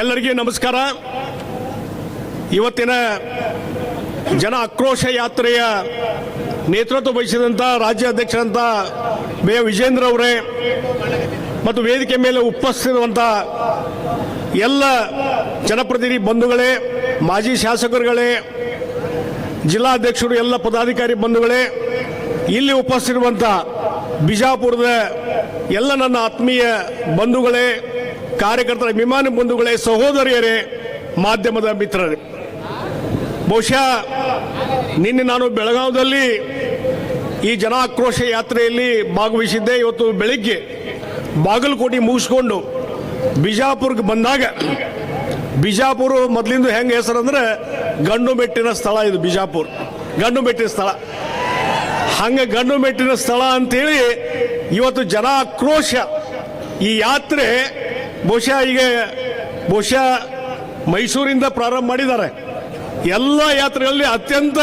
ಎಲ್ಲರಿಗೂ ನಮಸ್ಕಾರ. ಇವತ್ತಿನ ಜನ ಆಕ್ರೋಶ ಯಾತ್ರೆಯ ನೇತೃತ್ವ ವಹಿಸಿದಂಥ ರಾಜ್ಯ ಅಧ್ಯಕ್ಷರಂತ ಬಿ ವಿಜೇಂದ್ರ ಅವರೇ ಮತ್ತು ವೇದಿಕೆ ಮೇಲೆ ಉಪಸ್ಥಿರುವಂಥ ಎಲ್ಲ ಜನಪ್ರತಿನಿಧಿ ಬಂಧುಗಳೇ, ಮಾಜಿ ಶಾಸಕರುಗಳೇ, ಜಿಲ್ಲಾಧ್ಯಕ್ಷರು, ಎಲ್ಲ ಪದಾಧಿಕಾರಿ ಬಂಧುಗಳೇ, ಇಲ್ಲಿ ಉಪಸ್ಥಿತಿರುವಂಥ ಬಿಜಾಪುರದ ಎಲ್ಲ ನನ್ನ ಆತ್ಮೀಯ ಬಂಧುಗಳೇ ಕಾರ್ಯಕರ್ತರ ವಿಮಾನ ಬಂಧುಗಳೇ, ಸಹೋದರಿಯರೇ, ಮಾಧ್ಯಮದ ಮಿತ್ರರೇ. ಬಹುಶಃ ನಿನ್ನೆ ನಾನು ಬೆಳಗಾವದಲ್ಲಿ ಈ ಜನ ಆಕ್ರೋಶ ಯಾತ್ರೆಯಲ್ಲಿ ಭಾಗವಹಿಸಿದ್ದೆ. ಇವತ್ತು ಬೆಳಿಗ್ಗೆ ಬಾಗಲಕೋಟೆ ಮುಗಿಸ್ಕೊಂಡು ಬಿಜಾಪುರ್ಗೆ ಬಂದಾಗ, ಬಿಜಾಪುರ ಮೊದಲಿಂದ ಹೆಂಗೆ ಹೆಸರು ಅಂದ್ರೆ ಗಂಡು ಮೆಟ್ಟಿನ ಸ್ಥಳ ಇದು ಬಿಜಾಪುರ್. ಗಂಡು ಮೆಟ್ಟಿನ ಸ್ಥಳ. ಹಂಗೆ ಗಂಡು ಮೆಟ್ಟಿನ ಸ್ಥಳ ಅಂತೇಳಿ ಇವತ್ತು ಜನ ಆಕ್ರೋಶ ಈ ಯಾತ್ರೆ ಬಹುಶಃ ಈಗ ಬಹುಶಃ ಮೈಸೂರಿಂದ ಪ್ರಾರಂಭ ಮಾಡಿದ್ದಾರೆ. ಎಲ್ಲ ಯಾತ್ರೆಗಳಲ್ಲಿ ಅತ್ಯಂತ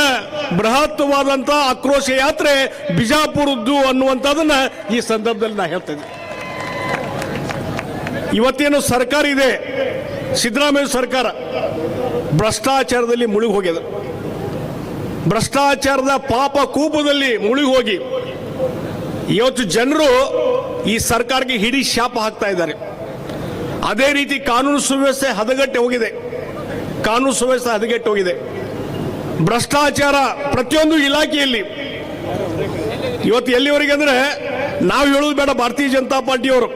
ಬೃಹತ್ವಾದಂಥ ಆಕ್ರೋಶ ಯಾತ್ರೆ ಬಿಜಾಪುರದ್ದು ಅನ್ನುವಂಥದ್ದನ್ನ ಈ ಸಂದರ್ಭದಲ್ಲಿ ನಾ ಹೇಳ್ತೇನೆ ಇವತ್ತೇನು ಸರ್ಕಾರ ಇದೆ, ಸಿದ್ದರಾಮಯ್ಯ ಸರ್ಕಾರ ಭ್ರಷ್ಟಾಚಾರದಲ್ಲಿ ಮುಳುಗಿ ಹೋಗಿದೆ. ಭ್ರಷ್ಟಾಚಾರದ ಪಾಪ ಕೂಪದಲ್ಲಿ ಮುಳುಗಿ ಹೋಗಿ. ಇವತ್ತು ಜನರು ಈ ಸರ್ಕಾರಕ್ಕೆ ಹಿಡಿ ಶಾಪ ಹಾಕ್ತಾ ಇದ್ದಾರೆ. ಅದೇ ರೀತಿ ಕಾನೂನು ಸುವ್ಯವಸ್ಥೆ ಹದಗಟ್ಟೆ ಹೋಗಿದೆ. ಕಾನೂನು ಸುವ್ಯವಸ್ಥೆ ಹದಗೆಟ್ಟು ಹೋಗಿದೆ. ಭ್ರಷ್ಟಾಚಾರ ಪ್ರತಿಯೊಂದು ಇಲಾಖೆಯಲ್ಲಿ. ಇವತ್ತು ಎಲ್ಲಿವರೆಗೆ ಅಂದ್ರೆ ನಾವು ಹೇಳೋದು ಬೇಡ ಭಾರತೀಯ ಜನತಾ ಪಾರ್ಟಿಯವರು.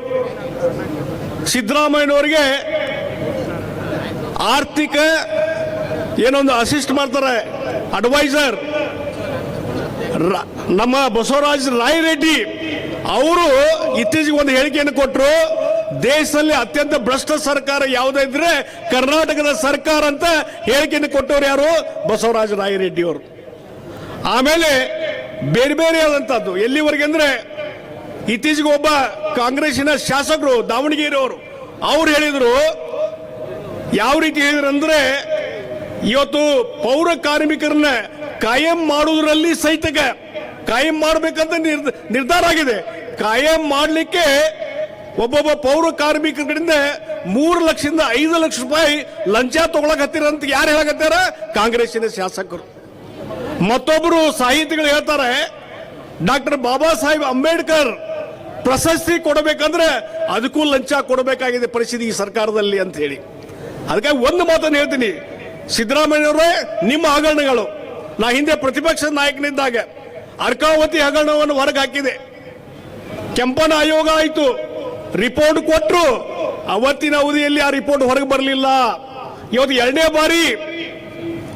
ಸಿದ್ದರಾಮಯ್ಯನವರಿಗೆ ಆರ್ಥಿಕ ಏನೊಂದು ಅಸಿಸ್ಟ್ ಮಾಡ್ತಾರೆ ಅಡ್ವೈಸರ್ ನಮ್ಮ ಬಸವರಾಜ ರಾಯರೆಡ್ಡಿ, ಅವರು ಇತ್ತೀಚೆಗೆ ಒಂದು ಹೇಳಿಕೆಯನ್ನು ಕೊಟ್ಟರು ದೇಶದಲ್ಲಿ ಅತ್ಯಂತ ಭ್ರಷ್ಟ ಸರ್ಕಾರ ಯಾವುದಿದ್ರೆ ಕರ್ನಾಟಕದ ಸರ್ಕಾರ ಅಂತ ಹೇಳಿಕೆಯನ್ನು ಕೊಟ್ಟವರು ಯಾರು? ಬಸವರಾಜ ರಾಯರೆಡ್ಡಿಯವರು ಆಮೇಲೆ ಬೇರೆ ಬೇರೆ ಆದಂತದ್ದು ಎಲ್ಲಿವರೆಗೆ ಅಂದ್ರೆ ಇತ್ತೀಚೆಗೆ ಒಬ್ಬ ಕಾಂಗ್ರೆಸ್ಸಿನ ಶಾಸಕರು ದಾವಣಗೆರೆ ಅವರು ಅವ್ರು ಹೇಳಿದ್ರು, ಯಾವ ರೀತಿ ಹೇಳಿದ್ರು ಅಂದ್ರೆ ಇವತ್ತು ಪೌರ ಕಾರ್ಮಿಕರನ್ನ ಕಾಯಂ ಮಾಡುವುದರಲ್ಲಿ ಸಹಿತಕ ಕಾಯಂ ಮಾಡಬೇಕಂತ ನಿರ್- ನಿರ್ಧಾರ ಆಗಿದೆ. ಕಾಯಂ ಮಾಡಲಿಕ್ಕೆ ಒಬ್ಬೊಬ್ಬ ಪೌರ ಕಾರ್ಮಿಕರ ಕಡೆಯಿಂದ ಮೂರು ಲಕ್ಷದಿಂದ ಐದು ಲಕ್ಷ ರೂಪಾಯಿ ಲಂಚ ತಗೊಳಕ್ ಅಂತ ಯಾರು ಹೇಳಕತ್ತಾರ? ಕಾಂಗ್ರೆಸ್ಸಿನ ಶಾಸಕರು. ಮತ್ತೊಬ್ಬರು ಸಾಹಿತಿಗಳು ಹೇಳ್ತಾರೆ, ಡಾಕ್ಟರ್ ಬಾಬಾ ಸಾಹೇಬ್ ಅಂಬೇಡ್ಕರ್ ಪ್ರಶಸ್ತಿ ಕೊಡಬೇಕಂದ್ರೆ ಅದಕ್ಕೂ ಲಂಚ ಕೊಡಬೇಕಾಗಿದೆ ಪರಿಸ್ಥಿತಿ ಈ ಸರ್ಕಾರದಲ್ಲಿ ಅಂತ ಹೇಳಿ. ಅದಕ್ಕಾಗಿ ಒಂದು ಮಾತನ್ನು ಹೇಳ್ತೀನಿ. ಸಿದ್ದರಾಮಯ್ಯವರೇ, ನಿಮ್ಮ ಹಗರಣಗಳು. ನಾ ಹಿಂದೆ ಪ್ರತಿಪಕ್ಷ ನಾಯಕನಿದ್ದಾಗ ಅರ್ಕಾವತಿ ಹಗರಣವನ್ನು ಹೊರಗೆ ಹಾಕಿದೆ. ಕೆಂಪನ ಆಯೋಗ ಆಯಿತು. ರಿಪೋರ್ಟ್ ಕೊಟ್ಟರು ಅವತ್ತಿನ ಅವಧಿಯಲ್ಲಿ ಆ ರಿಪೋರ್ಟ್ ಹೊರಗೆ ಬರಲಿಲ್ಲ. ಇವತ್ತು ಎರಡನೇ ಬಾರಿ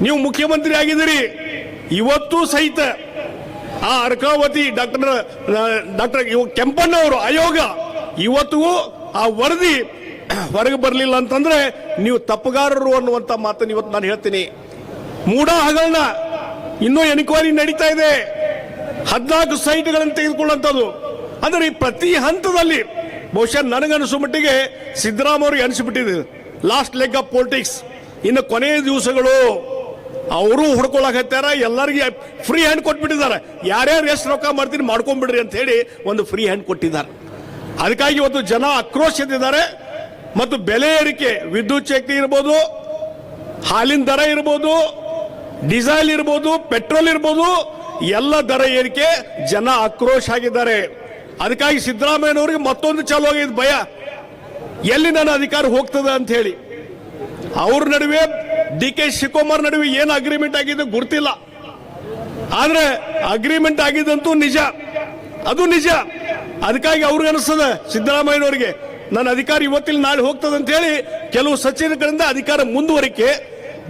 ನೀವು ಮುಖ್ಯಮಂತ್ರಿ ಆಗಿದ್ದೀರಿ. ಇವತ್ತು ಸಹಿತ ಆ ಅರ್ಕಾವತಿ ಡಾಕ್ಟರ್ ಡಾಕ್ಟರ್ ಕೆಂಪಣ್ಣವರು ಆಯೋಗ ಇವತ್ತಿಗೂ ಆ ವರದಿ ಹೊರಗೆ ಬರಲಿಲ್ಲ ಅಂತಂದ್ರೆ ನೀವು ತಪ್ಪುಗಾರರು ಅನ್ನುವಂತ ಮಾತನ್ನು ಇವತ್ತು ನಾನು ಹೇಳ್ತೀನಿ. ಮೂಡ ಹಗರಣ. ಇನ್ನೂ ಎನ್ಕ್ವೈರಿ ನಡೀತಾ ಇದೆ. ಹದಿನಾಲ್ಕು ಸೈಟ್ಗಳನ್ನು ತೆಗೆದುಕೊಳ್ಳುವಂಥದ್ದು. ಅಂದರೆ ಪ್ರತಿ ಹಂತದಲ್ಲಿ ಬಹುಶಃ ನನಗನ್ನಿಸೋ ಮಟ್ಟಿಗೆ ಸಿದ್ದರಾಮಯ್ಯ ಅನಿಸ್ಬಿಟ್ಟಿದೆ. ಲಾಸ್ಟ್ ಲೆಗ್ ಆಫ್ ಪೊಲಿಟಿಕ್ಸ್ ಇನ್ನು ಕೊನೆಯ ದಿವಸಗಳು ಅವರು ಹುಡ್ಕೊಳಕತ್ತಾರ ಎಲ್ಲರಿಗೆ ಫ್ರೀ ಹ್ಯಾಂಡ್ ಕೊಟ್ಬಿಟ್ಟಿದ್ದಾರೆ. ಯಾರ್ಯಾರು ಎಷ್ಟು ರೊಕ್ಕ ಮಾಡ್ತೀನಿ ಮಾಡ್ಕೊಂಡ್ಬಿಡ್ರಿ ಅಂತ ಹೇಳಿ ಒಂದು ಫ್ರೀ ಹ್ಯಾಂಡ್ ಕೊಟ್ಟಿದ್ದಾರೆ. ಅದಕ್ಕಾಗಿ ಇವತ್ತು ಜನ ಆಕ್ರೋಶದಿದ್ದಾರೆ ಮತ್ತು ಬೆಲೆ ಏರಿಕೆ, ವಿದ್ಯುತ್ ಶಕ್ತಿ ಇರ್ಬೋದು, ಹಾಲಿನ ದರ ಇರ್ಬೋದು, ಡೀಸೆಲ್ ಇರ್ಬೋದು, ಪೆಟ್ರೋಲ್ ಇರ್ಬೋದು, ಎಲ್ಲ ದರ ಏರಿಕೆ ಜನ ಆಕ್ರೋಶ ಆಗಿದ್ದಾರೆ. ಅದಕ್ಕಾಗಿ ಸಿದ್ದರಾಮಯ್ಯನವರಿಗೆ ಮತ್ತೊಂದು ಚಾಲು ಭಯ. ಎಲ್ಲಿ ನನ್ನ ಅಧಿಕಾರ ಹೋಗ್ತದೆ ಅಂತ ಹೇಳಿ. ಅವ್ರ ನಡುವೆ ಡಿ ಕೆ ಶಿವಕುಮಾರ್ ನಡುವೆ ಏನು ಅಗ್ರಿಮೆಂಟ್ ಆಗಿದೆ ಗೊತ್ತಿಲ್ಲ. ಆದ್ರೆ ಅಗ್ರಿಮೆಂಟ್ ಆಗಿದ್ದಂತೂ ನಿಜ. ಅದು ನಿಜ. ಅದಕ್ಕಾಗಿ ಅವ್ರಿಗೆ ಅನಿಸ್ತದೆ ಸಿದ್ದರಾಮಯ್ಯನವರಿಗೆ, ನನ್ನ ಅಧಿಕಾರ ಇವತ್ತಿನ ನಾಳೆ ಹೋಗ್ತದೆ ಅಂತ ಹೇಳಿ ಕೆಲವು ಸಚಿವರುಗಳಿಂದ ಅಧಿಕಾರ ಮುಂದುವರಿಕೆ.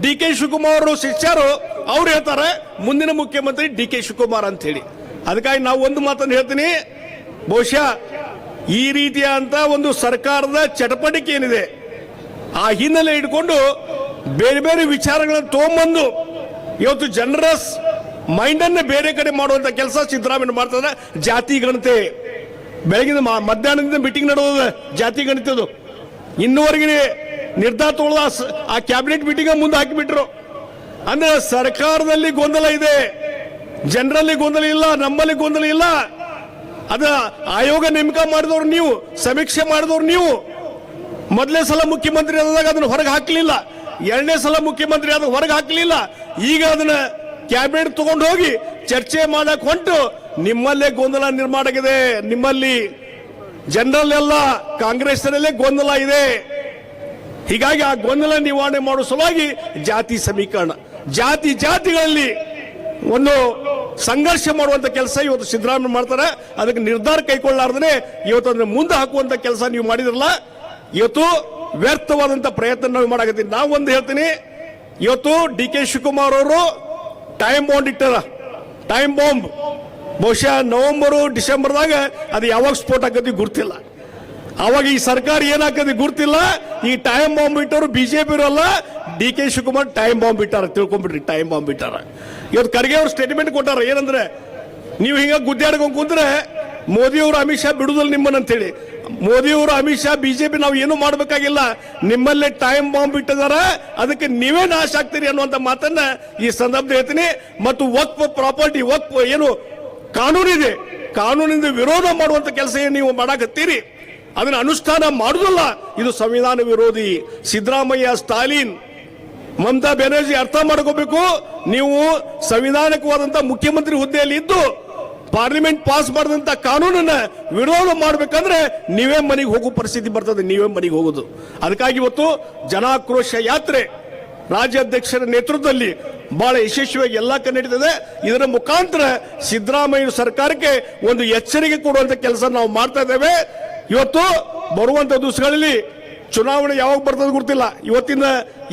ಡಿ ಕೆ ಶಿವಕುಮಾರ್ ಶಿಷ್ಯರು, ಅವ್ರು ಹೇಳ್ತಾರೆ, ಮುಂದಿನ ಮುಖ್ಯಮಂತ್ರಿ ಡಿ ಕೆ ಶಿವಕುಮಾರ್ ಅಂತ ಹೇಳಿ. ಅದಕ್ಕಾಗಿ ನಾವು ಒಂದು ಮಾತನ್ನು ಹೇಳ್ತೀನಿ ಬಹುಶಃ ಈ ರೀತಿಯ ಅಂತ ಒಂದು ಸರ್ಕಾರದ ಚಟಪಟಿಕೆ ಏನಿದೆ, ಆ ಹಿನ್ನೆಲೆ ಇಟ್ಕೊಂಡು ಬೇರೆ ಬೇರೆ ವಿಚಾರಗಳನ್ನು ತಗೊಂಬಂದು ಇವತ್ತು ಜನರ ಮೈಂಡ್ ಅನ್ನ ಬೇರೆ ಕಡೆ ಮಾಡುವಂತ ಕೆಲಸ ಸಿದ್ದರಾಮಯ್ಯ ಮಾಡ್ತಾರೆ ಜಾತಿ ಗಣತೆ, ಬೆಳಗಿನ ಮಧ್ಯಾಹ್ನದಿಂದ ಮೀಟಿಂಗ್ ನಡೆದ ಜಾತಿ ಗಣಿತದು. ಇನ್ನುವರೆಗೆ ನಿರ್ಧಾರ ತಗೊಳ್ಳ ಆ ಕ್ಯಾಬಿನೆಟ್ ಮೀಟಿಂಗ್ ಮುಂದೆ ಹಾಕಿಬಿಟ್ರು. ಅಂದ್ರೆ ಸರ್ಕಾರದಲ್ಲಿ ಗೊಂದಲ ಇದೆ. ಜನರಲ್ಲಿ ಗೊಂದಲ ಇಲ್ಲ, ನಮ್ಮಲ್ಲಿ ಗೊಂದಲ ಇಲ್ಲ. ಅದ ಆಯೋಗ ನೇಮಕ ಮಾಡಿದವ್ರು ನೀವು, ಸಮೀಕ್ಷೆ ಮಾಡಿದವ್ರು ನೀವು. ಮೊದಲನೇ ಸಲ ಮುಖ್ಯಮಂತ್ರಿ ಆದಾಗ ಅದನ್ನ ಹೊರಗೆ ಹಾಕಲಿಲ್ಲ. ಎರಡನೇ ಸಲ ಮುಖ್ಯಮಂತ್ರಿ ಆದಾಗ ಹೊರಗೆ ಹಾಕಲಿಲ್ಲ. ಈಗ ಅದನ್ನ ಕ್ಯಾಬಿನೆಟ್ ತಗೊಂಡು ಹೋಗಿ ಚರ್ಚೆ ಮಾಡಕ್ ಹೊಂಟು. ನಿಮ್ಮಲ್ಲೇ ಗೊಂದಲ ನಿರ್ಮಾಣ ಆಗಿದೆ. ನಿಮ್ಮಲ್ಲಿ ಜನರಲ್ ಎಲ್ಲ ಕಾಂಗ್ರೆಸ್ನಲ್ಲೇ ಗೊಂದಲ ಇದೆ. ಹೀಗಾಗಿ ಆ ಗೊಂದಲ ನಿವಾರಣೆ ಮಾಡುವ ಸಲುವಾಗಿ ಜಾತಿ ಸಮೀಕರಣ, ಜಾತಿ ಜಾತಿಗಳಲ್ಲಿ ಒಂದು ಸಂಘರ್ಷ ಮಾಡುವಂತ ಕೆಲಸ ಇವತ್ತು ಸಿದ್ದರಾಮಯ್ಯ ಮಾಡ್ತಾರೆ. ಅದಕ್ಕೆ ನಿರ್ಧಾರ ಕೈಗೊಳ್ಳಾರ್ದೇ ಇವತ್ತು ಅದನ್ನ ಮುಂದೆ ಹಾಕುವಂತ ಕೆಲಸ ನೀವು ಮಾಡಿದ್ರಲ್ಲ, ಇವತ್ತು ವ್ಯರ್ಥವಾದಂತ ಪ್ರಯತ್ನ ನಾವು ಮಾಡಾಕತ್ತೀವಿ. ನಾವು ಒಂದು ಹೇಳ್ತೀನಿ, ಇವತ್ತು ಡಿ ಕೆ ಶಿವಕುಮಾರ್ ಅವರು ಟೈಮ್ ಬಾಂಡ್ ಇಟ್ಟಾರ. ಟೈಮ್ ಬಾಂಬ್ ಬಹುಶಃ ನವೆಂಬರು, ಡಿಸೆಂಬರ್ದಾಗ ಅದು ಯಾವಾಗ ಸ್ಫೋಟ ಆಕತಿ ಗುರ್ತಿಲ್ಲ ಅವಾಗ ಈ ಸರ್ಕಾರ ಏನಾಕತಿ ಗುರ್ತಿಲ್ಲ? ಈ ಟೈಮ್ ಬಾಂಬ್ ಇಟ್ಟವರು ಬಿಜೆಪಿ ಅಲ್ಲ D K Shivakumar time bomb ಇಟ್ಟಾರ ತಿಳ್ಕೊಂಡ್ಬಿಟ್ರಿ ಟೈಮ್ ಬಾಂಬ್ ಇಟ್ಟಾರ. ಇವತ್ತು ಖರ್ಗೆ ಅವ್ರು ಸ್ಟೇಟ್ಮೆಂಟ್ ಕೊಟ್ಟಾರ, ಏನಂದ್ರೆ, ನೀವು ಹಿಂಗ ಗುದ್ದಾಡ್ಕೊಂಡ್ ಕುಂತ್ರೆ ಮೋದಿಯವರು ಅಮಿತ್ ಶಾ ಬಿಡುದಿಲ್ಲ ನಿಮ್ಮನ್ನ ಅಂತೇಳಿ. ಮೋದಿಯವರು ಅಮಿತ್ ಶಾ ಬಿಜೆಪಿ ನಾವು ಏನು ಮಾಡಬೇಕಾಗಿಲ್ಲ. ನಿಮ್ಮಲ್ಲೇ ಟೈಮ್ ಬಾಂಬ್ ಇಟ್ಟಿದಾರ, ಅದಕ್ಕೆ ನೀವೇ ನಾಶ ಆಗ್ತೀರಿ ಅನ್ನುವಂತ ಮಾತನ್ನ ಈ ಸಂದರ್ಭದಲ್ಲಿ ಹೇಳ್ತೀನಿ. ಮತ್ತು ವಕ್ಫ್ ಪ್ರಾಪರ್ಟಿ ವಕ್ಫ್ ಏನು ಕಾನೂನಿದೆ. ಕಾನೂನಿಂದ ವಿರೋಧ ಮಾಡುವಂಥ ಕೆಲಸ ಏನು ನೀವು ಮಾಡಾಕತ್ತೀರಿ. ಅದನ್ನ ಅನುಷ್ಠಾನ ಮಾಡುವುದಲ್ಲ ಇದು ಸಂವಿಧಾನ ವಿರೋಧಿ. ಸಿದ್ದರಾಮಯ್ಯ, ಸ್ಟಾಲಿನ್, ಮಮತಾ ಬ್ಯಾನರ್ಜಿ ಅರ್ಥ ಮಾಡ್ಕೋಬೇಕು. ನೀವು ಸಂವಿಧಾನಿಕವಾದಂತ ಮುಖ್ಯಮಂತ್ರಿ ಹುದ್ದೆಯಲ್ಲಿ ಇದ್ದು ಪಾರ್ಲಿಮೆಂಟ್ ಪಾಸ್ ಮಾಡಿದಂತ ಕಾನೂನನ್ನ ವಿರೋಧ ಮಾಡ್ಬೇಕಂದ್ರೆ ನೀವೇ ಮನೆಗೆ ಹೋಗೋ ಪರಿಸ್ಥಿತಿ ಬರ್ತದೆ, ನೀವೇ ಮನೆಗೆ ಹೋಗೋದು. ಅದಕ್ಕಾಗಿ ಇವತ್ತು ಜನಾಕ್ರೋಶ ಯಾತ್ರೆ ರಾಜ್ಯಾಧ್ಯಕ್ಷರ ನೇತೃತ್ವದಲ್ಲಿ ಬಹಳ ಯಶಸ್ವಿಯಾಗಿ ಎಲ್ಲ ನಡೀತದೆ ಇದರ ಮುಖಾಂತರ ಸಿದ್ದರಾಮಯ್ಯ ಸರ್ಕಾರಕ್ಕೆ ಒಂದು ಎಚ್ಚರಿಕೆ ಕೊಡುವಂತ ಕೆಲಸ ನಾವು ಮಾಡ್ತಾ ಇದ್ದೇವೆ. ಇವತ್ತು ಬರುವಂತ ದಿವಸಗಳಲ್ಲಿ ಚುನಾವಣೆ ಯಾವಾಗ ಬರ್ತದೆ ಗೊತ್ತಿಲ್ಲ. ಇವತ್ತಿನ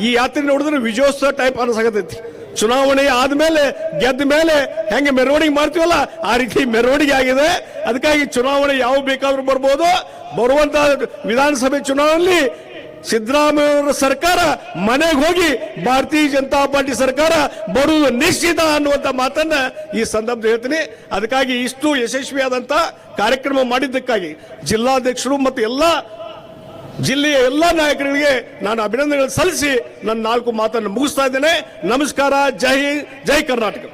ಈ ಯಾತ್ರೆ ನೋಡಿದ್ರೆ ವಿಜಯೋತ್ಸವ ಟೈಪ್ ಅನಿಸಾಗತೈತಿ ಚುನಾವಣೆ ಆದ್ಮೇಲೆ ಗೆದ್ದ ಮೇಲೆ ಹೆಂಗೆ ಮೆರವಣಿಗೆ ಮಾಡ್ತೀವಲ್ಲ, ಆ ರೀತಿ ಮೆರವಣಿಗೆ ಆಗಿದೆ. ಅದಕ್ಕಾಗಿ ಚುನಾವಣೆ ಯಾವ ಬೇಕಾದ್ರೂ ಬರ್ಬೋದು. ಬರುವಂತ ವಿಧಾನಸಭೆ ಚುನಾವಣೆಯಲ್ಲಿ ಸಿದ್ದರಾಮಯ್ಯ ಅವರ ಸರ್ಕಾರ, ಮನೆಗೆ ಹೋಗಿ ಭಾರತೀಯ ಜನತಾ ಪಾರ್ಟಿ ಸರ್ಕಾರ ಬರುವುದು ನಿಶ್ಚಿತ ಅನ್ನುವಂತ ಮಾತನ್ನ ಈ ಸಂದರ್ಭದಲ್ಲಿ ಹೇಳ್ತೀನಿ. ಅದಕ್ಕಾಗಿ ಇಷ್ಟು ಯಶಸ್ವಿಯಾದಂತ ಕಾರ್ಯಕ್ರಮ ಮಾಡಿದ್ದಕ್ಕಾಗಿ ಜಿಲ್ಲಾಧ್ಯಕ್ಷರು ಮತ್ತು ಎಲ್ಲ ಜಿಲ್ಲೆಯ ಎಲ್ಲ ನಾಯಕರಿಗೆ ನಾನು ಅಭಿನಂದನೆಗಳು ಸಲ್ಲಿಸಿ ನನ್ನ ನಾಲ್ಕು ಮಾತನ್ನು ಮುಗಿಸ್ತಾ ಇದ್ದೇನೆ. ನಮಸ್ಕಾರ, ಜೈ ಜೈ ಕರ್ನಾಟಕ.